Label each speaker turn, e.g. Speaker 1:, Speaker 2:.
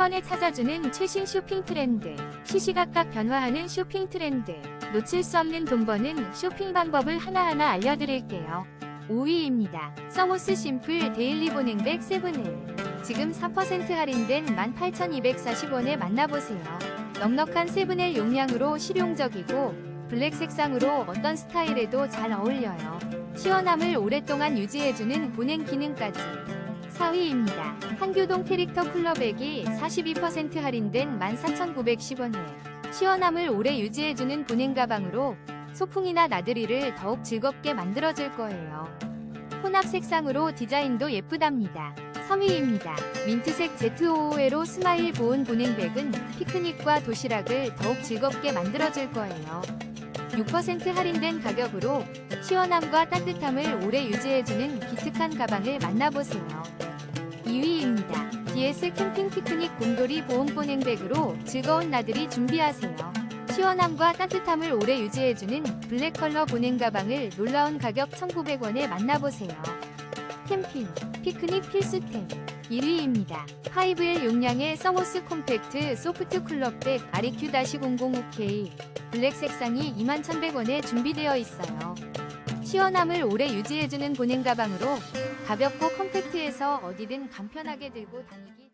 Speaker 1: 번에 찾아주는 최신 쇼핑 트렌드. 시시각각 변화하는 쇼핑 트렌드. 놓칠 수 없는 돈 버는 쇼핑 방법을 하나하나 알려드릴게요. 5위입니다. 서모스 심플 데일리 보냉백 세븐을. 지금 4% 할인된 18,240원에 만나보세요. 넉넉한 세븐엘 용량으로 실용적이고 블랙 색상으로 어떤 스타일에도 잘 어울려요. 시원함을 오랫동안 유지해주는 보냉 기능까지. 4위입니다. 한교동 캐릭터 쿨러백이 42% 할인된 14,910원에 시원함을 오래 유지해주는 보냉 가방으로 소풍이나 나들이를 더욱 즐겁게 만들어줄 거예요. 혼합 색상으로 디자인도 예쁘답니다. 3위입니다. 민트색 Z550로 스마일 보온 보냉백은 피크닉과 도시락을 더욱 즐겁게 만들어줄 거예요. 6% 할인된 가격으로 시원함과 따뜻함을 오래 유지해주는 기특한 가방을 만나보세요. 2위입니다. DS 캠핑 피크닉 곰돌이 보온 보냉백으로 즐거운 나들이 준비하세요. 시원함과 따뜻함을 오래 유지해주는 블랙 컬러 보냉 가방을 놀라운 가격 1,900원에 만나보세요. 캠핑, 피크닉 필수템 1위입니다. 5L 용량의 서머스 콤팩트 소프트 쿨러백 REQ-005K 블랙 색상이 21,100원에 준비되어 있어요. 시원함을 오래 유지해주는 보냉 가방으로 가볍고 컴팩트해서 어디든 간편하게 들고 다니기